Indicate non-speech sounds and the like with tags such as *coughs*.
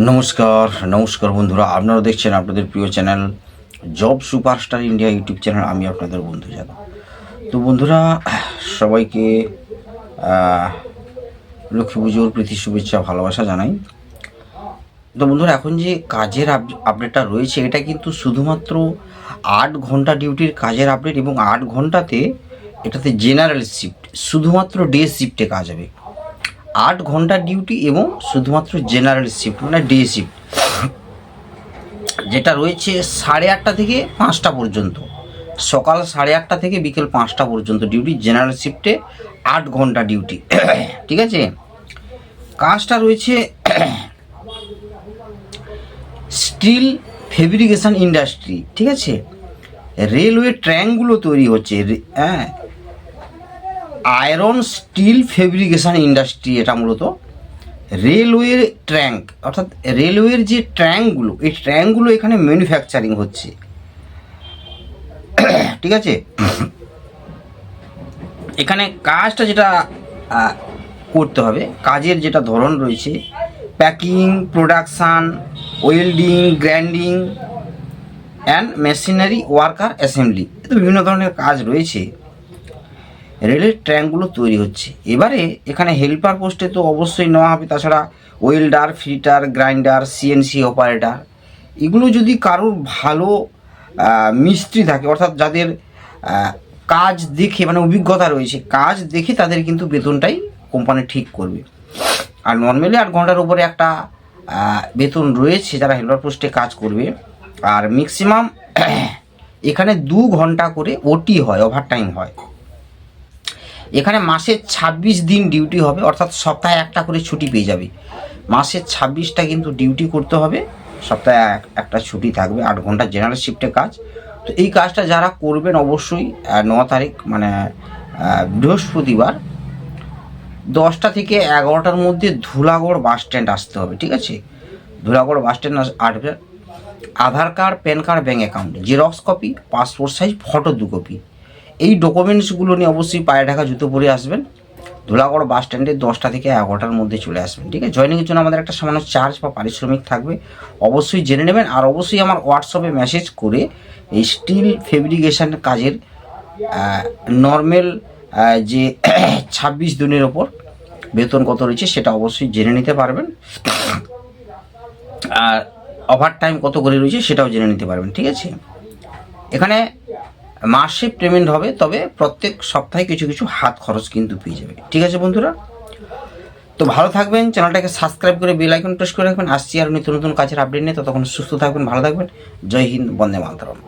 নমস্কার নমস্কার বন্ধুরা। আপনারা দেখছেন আপনাদের প্রিয় channel job superstar India YouTube channel. আমি আপনাদের বন্ধু যাদব তো বন্ধুরা, সবাইকে লক্ষ্মী পুজোর প্রীতি শুভেচ্ছা, ভালোবাসা জানাই। তো বন্ধুরা, এখন যে কাজের আপ- আপডেটটা রয়েছে, এটা কিন্তু শুধুমাত্র আট ঘণ্টা ডিউটির কাজের আপডেট এবং আট ঘন্টাতে এটাতে জেনারেল শিফট শুধুমাত্র ডে শিফটে কাজ হবে। আট ঘণ্টা ডিউটি এবং শুধুমাত্র জেনারেল শিফট মানে ডে শিফট যেটা রয়েছে সাড়ে আটটা থেকে পাঁচটা পর্যন্ত। সকাল সাড়ে আটটা থেকে বিকেল পাঁচটা পর্যন্ত ডিউটি, জেনারেল শিফটে আট ঘণ্টা ডিউটি। ঠিক আছে? কাজটা রয়েছে স্টিল ফেব্রিকেশন ইন্ডাস্ট্রি, ঠিক আছে? রেলওয়ে ট্র্যাঙ্কগুলো তৈরি হচ্ছে হ্যাঁ আয়রন স্টিল ফেব্রিকেশন ইন্ডাস্ট্রি এটা মূলত। রেলওয়ের ট্র্যাঙ্ক, অর্থাৎ রেলওয়ের যে ট্র্যাঙ্কগুলো, এই ট্র্যাঙ্কগুলো এখানে ম্যানুফ্যাকচারিং হচ্ছে। ঠিক আছে? এখানে কাজটা যেটা করতে হবে, কাজের যেটা ধরন রয়েছে, packing, production, welding, grinding, and machinery worker assembly. এ তো বিভিন্ন ধরনের কাজ রয়েছে। রেলের ট্র্যাঙ্কগুলো তৈরি হচ্ছে। এবারে এখানে হেল্পার পোস্টে তো অবশ্যই নেওয়া হবে, তাছাড়া welder fitter grinder, CNC operator. এগুলো যদি কারোর ভালো মিস্ত্রি থাকে, অর্থাৎ যাদের কাজ দেখে মানে অভিজ্ঞতা রয়েছে, কাজ দেখে তাদের কিন্তু বেতনটাই কোম্পানি ঠিক করবে। আর নর্মালি আট ঘণ্টার উপরে একটা বেতন রয়েছে যারা হেল্পার পোস্টে কাজ করবে। আর ম্যাক্সিমাম এখানে দু ঘণ্টা করে ওটি হয় ওভার টাইম হয়। এখানে মাসে ছাব্বিশ দিন ডিউটি হবে, অর্থাৎ সপ্তাহে একটা করে ছুটি পেয়ে যাবে। মাসে ছাব্বিশটা কিন্তু ডিউটি করতে হবে, সপ্তাহে এক- একটা ছুটি থাকবে, আট ঘণ্টা জেনারেল শিফটে কাজ। তো এই কাজটা যারা করবেন অবশ্যই ন তারিখ মানে বৃহস্পতিবার, দশটা থেকে এগারোটার মধ্যে ধুলাগড় বাস স্ট্যান্ড আসতে হবে, ঠিক আছে? ধুলাগড় বাস স্ট্যান্ড আসবে। Aadhaar card, PAN card bank account xerox copy passport size photo দু কপি এই ডকুমেন্টসগুলো নিয়ে অবশ্যই পায়ে ঢাকা জুতো পরে আসবেন। ধুলাগড় বাস স্ট্যান্ডে দশটা থেকে এগারোটার মধ্যে চলে আসবেন, ঠিক আছে? জয়নিংয়ের জন্য আমাদের একটা সামান্য চার্জ বা পারিশ্রমিক থাকবে। অবশ্যই জেনে নেবেন আর অবশ্যই আমার হোয়াটসঅ্যাপে মেসেজ করে এই স্টিল ফেব্রিকেশন কাজের নর্মাল যে *coughs* ছাব্বিশ দিনের ওপর বেতন কত রয়েছে সেটা অবশ্যই জেনে নিতে পারবেন। আর ওভার টাইম কত করে রয়েছে সেটাও জেনে নিতে পারবেন, ঠিক আছে? এখানে মাসে পেমেন্ট হবে, তবে প্রত্যেক সপ্তাহে কিছু কিছু হাত খরচ কিন্তু পেয়ে যাবে। ঠিক আছে বন্ধুরা? তো ভালো থাকবেন, চ্যানেলটাকে সাবস্ক্রাইব করে বেল আইকন প্রেস করে রাখবেন। আসছি আর নিত্য নতুন কাজের আপডেট নিয়ে, ততক্ষণ সুস্থ থাকবেন, ভালো থাকবেন। জয় হিন্দ, বন্দে মাতরম।